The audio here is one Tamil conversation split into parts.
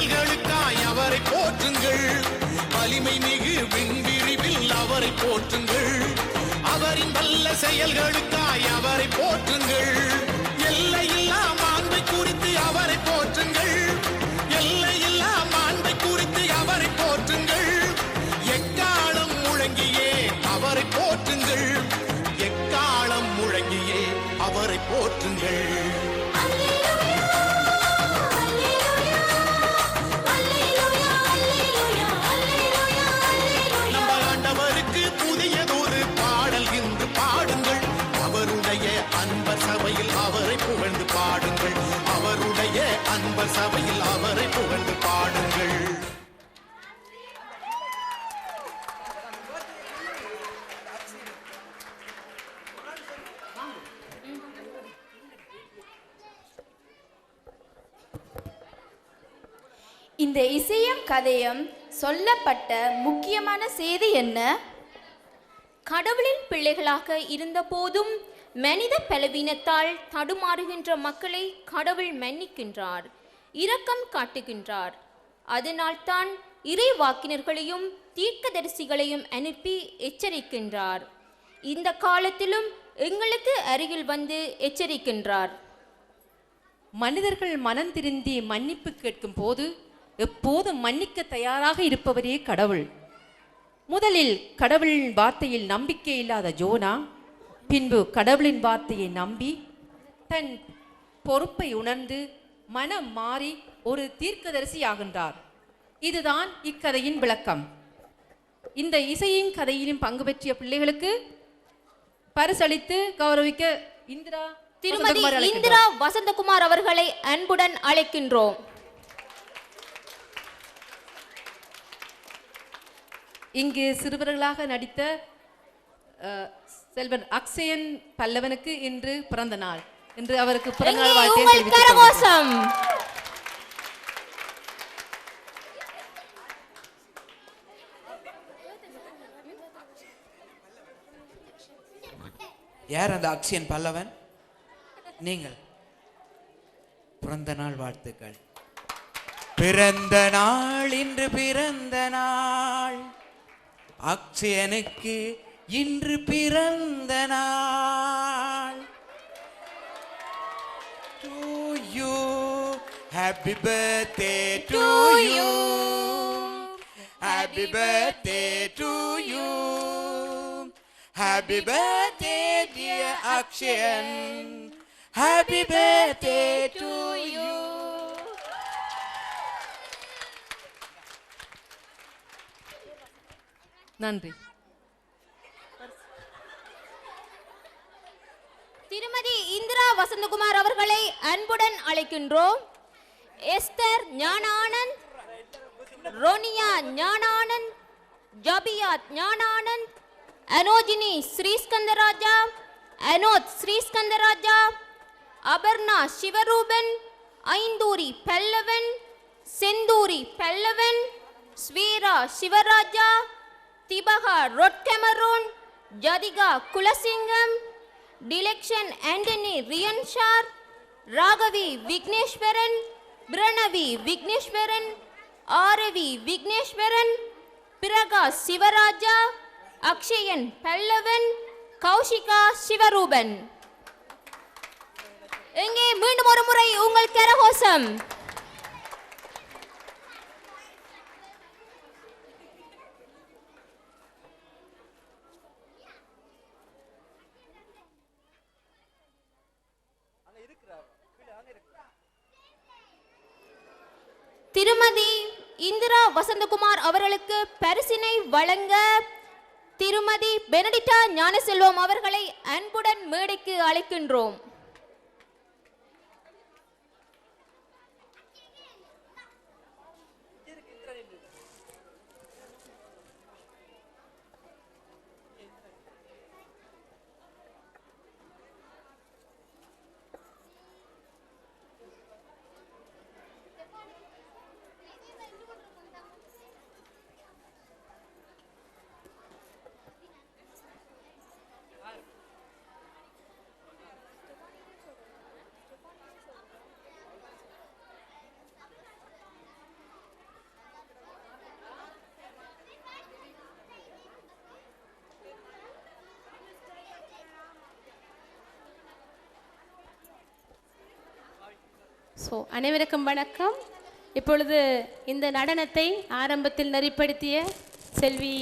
செயல்களுக்காய் அவரை போற்றுங்கள். வலிமை மிகு விண்விரிவில் அவரை போற்றுங்கள். அவரின் வல்ல செயல்களுக்காய் அவரை போற்றுங்கள். எல்லையில்லா மாண்பை குறித்து அவரை போற்றுங்கள். எல்லையில்லா மாண்பை குறித்து அவரை போற்றுங்கள். எக்காலம் முழங்கியே அவரை போற்றுங்கள். எக்காலம் முழங்கியே அவரை போற்றுங்கள். இந்த இசையும் கதையும் சொல்லப்பட்ட முக்கியமான செய்தி என்ன? கடவுளின் பிள்ளைகளாக இருந்தபோதும் மனித பலவீனத்தால் தடுமாறுகின்ற மக்களை கடவுள் மன்னிக்கின்றார் இரக்கம் காட்டுகின்றார். அதனால்தான் இறை வாக்கினர்களையும் தீர்க்கதரிசிகளையும் அனுப்பி எச்சரிக்கின்றார். இந்த காலத்திலும் எங்களுக்கு அருகில் வந்து எச்சரிக்கின்றார். மனிதர்கள் மனம் திருந்தி மன்னிப்பு கேட்கும் போது எப்போதும் மன்னிக்க தயாராக இருப்பவரே கடவுள். முதலில் கடவுளின் வார்த்தையில் நம்பிக்கை இல்லாத ஜோனா பின்பு கடவுளின் வார்த்தையை நம்பி தன் பொறுப்பை உணர்ந்து மனம் மாறி ஒரு தீர்க்கதரிசி ஆகின்றார். இதுதான் இக்கதையின் விளக்கம். இந்த இசையின் கதையிலும் பங்கு பெற்றிய பிள்ளைகளுக்கு பரிசளித்து கௌரவிக்க இந்திரா திருமதி. இந்திரா வசந்தகுமார் அவர்களை அன்புடன் அழைக்கின்றோம். இங்கு சிறுவர்களாக நடித்த அஹ், செல்வன் அக்ஷயன் பல்லவனுக்கு இன்று பிறந்த நாள். இன்று அவருக்கு பிறந்த நாள் வாழ்த்தை யார் அந்த அக்ஷயன் பல்லவன்? நீங்கள். பிறந்த நாள் வாழ்த்துக்கள். பிறந்த நாள் இன்று பிறந்த நாள். அக்ஷயனுக்கு இன்று பிறந்த நாள் to you happy birthday to you happy birthday to you Happy birthday, dear Akshayan. Happy birthday to you. நன்றி. திருமதி இந்திரா வசந்தகுமார் அவர்களை அன்புடன் அழைக்கின்றோம். Esther Gnanananth Ronia Gnanananth Jabiyath Gnanananth Anojini Sriskandarajah Anoth Sriskandarajah Aparna Sivaruban Ainthoori Pallavan Senthoori Pallavan Sweera Sivarajah Dipaka Rod Cameron Jathika Kulasingam Dilekshan Antony Riyanshar Ragavi Vigneswaran Pranavi Vigneswaran Aaravi Vigneswaran Prakash Sivarajah Akshayan Pallavan Kaushika Sivaruban. எங்கே மீண்டும் ஒரு முறை உங்கள் கரகோசம் இந்திரா வசந்தகுமார் அவர்களுக்கு பரிசினை வழங்க திருமதி பெனடிட்டா ஞானசெல்வம் அவர்களை அன்புடன் மேடைக்கு அழைக்கின்றோம். ஸோ அனைவருக்கும் வணக்கம். இப்பொழுது இந்த நடனத்தை ஆரம்பத்தில் நெறிப்படுத்திய செல்வி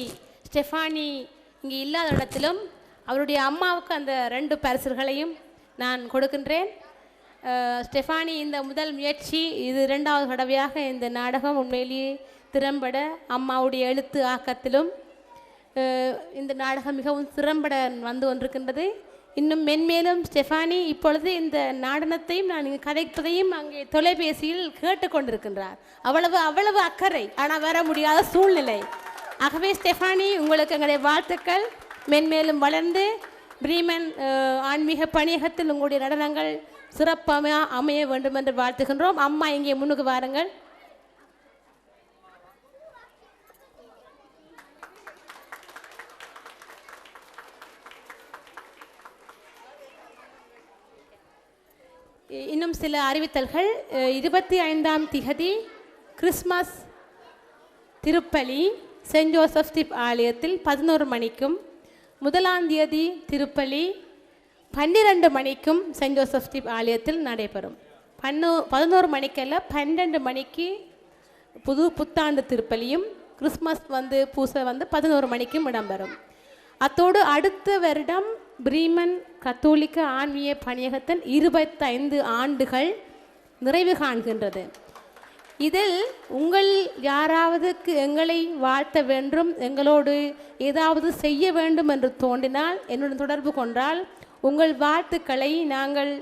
ஸ்டெஃபானி இங்கே இல்லாத இடத்திலும் அவருடைய அம்மாவுக்கு அந்த ரெண்டு பரிசுகளையும் நான் கொடுக்கின்றேன். ஸ்டெஃபானி இந்த முதல் முயற்சி இது இரண்டாவது தடவையாக இந்த நாடகம் உண்மையிலேயே திறம்பட அம்மாவுடைய எழுத்து ஆக்கத்திலும் இந்த நாடகம் மிகவும் திறம்பட வந்து கொண்டிருக்கின்றது. இன்னும் மென்மேலும் ஸ்டெஃபானி இப்பொழுது இந்த நாடனத்தையும் நான் கதைப்பதையும் அங்கே தொலைபேசியில் கேட்டுக்கொண்டிருக்கின்றார். அவ்வளவு அவ்வளவு அக்கறை. ஆனால் வர முடியாத சூழ்நிலை. ஆகவே ஸ்டெஃபானி உங்களுக்கு எங்களுடைய வாழ்த்துக்கள். மென்மேலும் வளர்ந்து பிரீமன் ஆன்மீக பணியகத்தில் உங்களுடைய நடனங்கள் சிறப்பாக அமைய வேண்டும் என்று வாழ்த்துகின்றோம். அம்மா இங்கே முன்னுக்கு வாருங்கள். இன்னும் சில அறிவித்தல்கள் இருபத்தி ஐந்தாம் திகதி கிறிஸ்மஸ் திருப்பலி சென்ட் ஜோசப் ஸ்டிப் ஆலயத்தில் பதினோரு மணிக்கும் முதலாம் தேதி திருப்பலி பன்னிரண்டு மணிக்கும் சென்ட் ஜோசப் ஸ்டிப் ஆலயத்தில் நடைபெறும். பன்னோ பதினோரு மணிக்கல்ல பன்னெண்டு மணிக்கு புது புத்தாண்டு திருப்பலியும் கிறிஸ்மஸ் வந்து பூசை வந்து பதினோரு மணிக்கும் இடம்பெறும். அத்தோடு அடுத்த வருடம் பிரீமன் கத்தோலிக்க ஆன்மீக பணியகத்தின் இருபத்தைந்து ஆண்டுகள் நிறைவு காண்கின்றது. இதில் உங்கள் யாராவதுக்கு எங்களை வாழ்த்த வேண்டும் எங்களோடு ஏதாவது செய்ய வேண்டும் என்று தோன்றினால் என்னுடன் தொடர்பு கொண்டால் உங்கள் வாழ்த்துக்களை நாங்கள்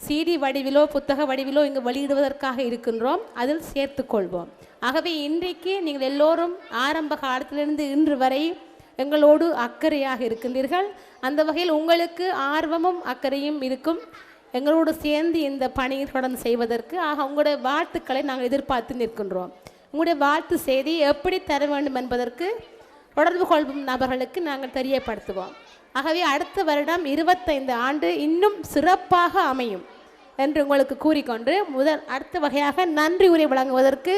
சிடி வடிவிலோ புத்தக வடிவிலோ இங்கு வெளியிடுவதற்காக இருக்கின்றோம். அதில் சேர்த்துக்கொள்வோம் ஆகவே இன்றைக்கு நீங்கள் எல்லோரும் ஆரம்ப காலத்திலிருந்து இன்று வரை எங்களோடு அக்கறையாக இருக்கின்றீர்கள். அந்த வகையில் உங்களுக்கு ஆர்வமும் அக்கறையும் இருக்கும். எங்களோடு சேர்ந்து இந்த பணியை தொடர்ந்து செய்வதற்கு ஆக உங்களுடைய வாழ்த்துக்களை நாங்கள் எதிர்பார்த்து நிற்கின்றோம். உங்களுடைய வாழ்த்து செய்தி எப்படி தர வேண்டும் என்பதற்கு தொடர்பு கொள்ளும் நபர்களுக்கு நாங்கள் தெரியப்படுத்துவோம். ஆகவே அடுத்த வருடம் இருபத்தைந்து ஆண்டு இன்னும் சிறப்பாக அமையும் என்று உங்களுக்கு கூறிக்கொண்டு முதல் அடுத்த வகையாக நன்றி உரை வழங்குவதற்கு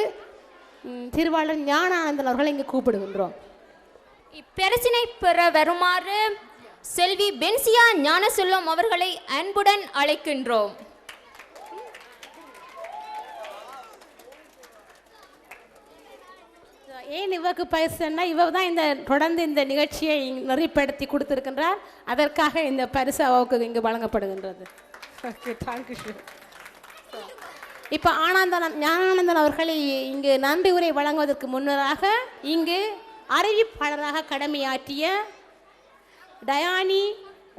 திருவாளர் ஞானானந்தன் அவர்களை இங்கு கூப்பிடுகின்றோம். இப்பரிசினை பெற வருமாறு செல்வி பென்சியா ஞானசெல்வம் அவர்களை அன்புடன் அழைக்கின்றோம். ஏன் இவக்கு பரிசுன்னா இவ தான் இந்த தொடர்ந்து இந்த நிகழ்ச்சியை நெறிப்படுத்தி கொடுத்துருக்கின்றார். அதற்காக இந்த பரிசு அவருக்கு இங்கு வழங்கப்படுகின்றது. ஓகே தேங்க்யூ இப்போ ஆனந்தன் ஞானானந்தன் அவர்களை இங்கு நன்றி உரை வழங்குவதற்கு முன்னராக இங்கு அறிவிப்பாளராக கடமையாற்றிய டயானி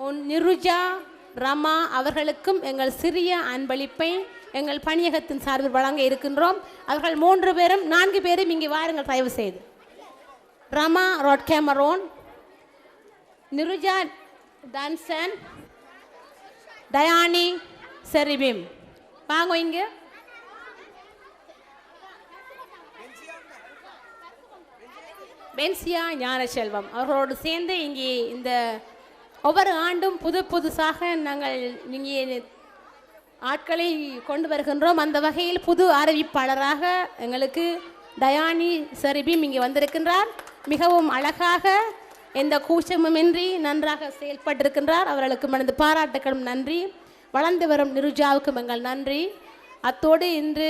உன் நிருஜா ரமா அவர்களுக்கும் எங்கள் சிறிய அன்பளிப்பை எங்கள் பணியகத்தின் சார்பில் வழங்க இருக்கின்றோம். அவர்கள் மூன்று பேரும் நான்கு பேரும் இங்கே வாருங்கள் தயவு செய்து. Rama Rod Cameron Niruja Danson Dayani Seraphim. வாங்க இங்கே. பென்சியா ஞானசெல்வம் அவர்களோடு சேர்ந்து இங்கே இந்த ஒவ்வொரு ஆண்டும் புது புதுசாக நாங்கள் இங்கே ஆட்களை கொண்டு வருகின்றோம். அந்த வகையில் புது அறிவிப்பாளராக எங்களுக்கு தயானி சரிபீம் இங்கே வந்திருக்கின்றார். மிகவும் அழகாக எந்த கூச்சமுமின்றி நன்றாக செயல்பட்டிருக்கின்றார். அவர்களுக்கு மனது பாராட்டுக்களும் நன்றி. வளர்ந்து வரும் நிருஜாவுக்கும் எங்கள் நன்றி. அத்தோடு இன்று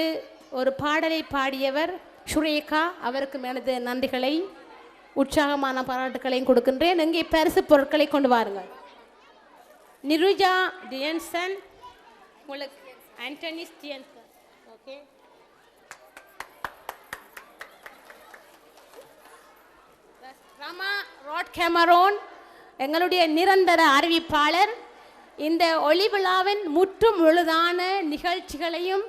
ஒரு பாடலை பாடியவர் சுரேகா. அவருக்கும் எனது நன்றிகளை உற்சாகமான பாராட்டுகளையும் கொடுக்கின்றேன். இங்கே பரிசு பொருட்களை கொண்டு வாருங்கள். நிருஜா டியன்சன் உங்களுக்கு Antony's Dianson okay Rama Rod Cameron எங்களுடைய நிரந்தர அறிவிப்பாளர். இந்த ஒளி விழாவின் முற்றும் முழுதான நிகழ்ச்சிகளையும்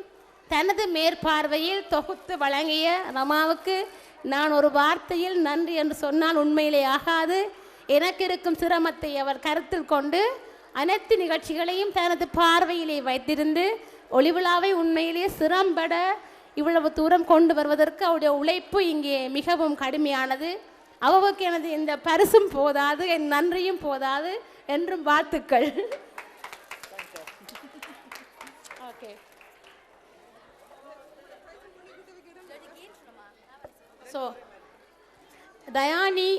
தனது மேற்பார்வையில் தொகுத்து வழங்கிய ரமாவுக்கு நான் ஒரு வார்த்தையில் நன்றி என்று சொன்னால் உண்மையிலே ஆகாது. எனக்கு இருக்கும் சிரமத்தை அவர் கருத்தில் கொண்டு அனைத்து நிகழ்ச்சிகளையும் தனது பார்வையிலே வைத்திருந்து ஒளிவிழாவை உண்மையிலே சிரம்பட இவ்வளவு தூரம் கொண்டு வருவதற்கு அவருடைய உழைப்பு இங்கே மிகவும் கடுமையானது. அவருக்கு எனது இந்த பரிசும் போதாது என் நன்றியும் போதாது என்றும் வாழ்த்துக்கள் ஓகே ஸோ தயானி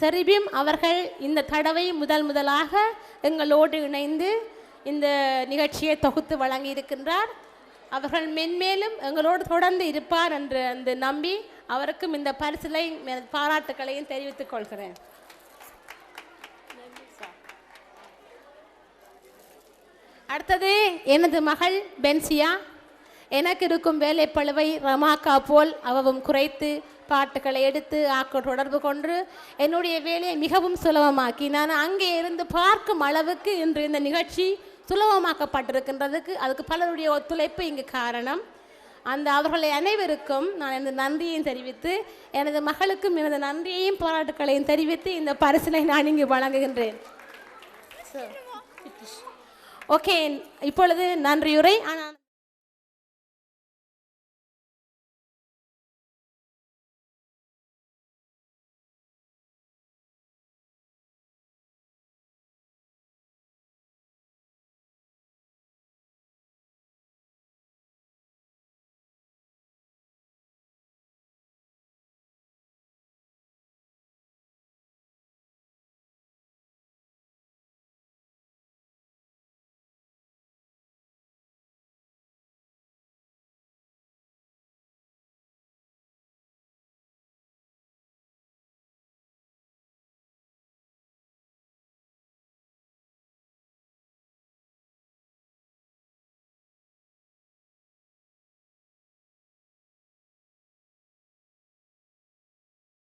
செரிபிம் அவர்கள் இந்த தடவை முதல் முதலாக எங்களோடு இணைந்து இந்த நிகழ்ச்சியை தொகுத்து வழங்கி இருக்கின்றார். அவர்கள் மென்மேலும் எங்களோடு தொடர்ந்து இருப்பார் என்று அந்த நம்பி அவருக்கும் இந்த பரிசிலை பாராட்டுக்களையும் தெரிவித்துக் கொள்கிறேன். அடுத்தது எனது மகள் பென்சியா. எனக்கு இருக்கும் வேலைப்பளுவை ரமாக்கா போல் அவவும் குறைத்து பாட்டுகளை எடுத்து ஆக்க தொடர்பு கொண்டு என்னுடைய வேலையை மிகவும் சுலபமாக்கி நான் அங்கே இருந்து பார்க்கும் அளவுக்கு இன்று இந்த நிகழ்ச்சி சுலபமாக்கப்பட்டிருக்கின்றதுக்கு அதுக்கு பலருடைய ஒத்துழைப்பு இங்கு காரணம். அந்த அவர்களை அனைவருக்கும் நான் எனது நன்றியையும் தெரிவித்து எனது மகளுக்கும் எனது நன்றியையும் பாராட்டுக்களையும் தெரிவித்து இந்த பரிசினை நான் இங்கு வழங்குகின்றேன். ஓகே இப்பொழுது நன்றியுரை. ஆனால்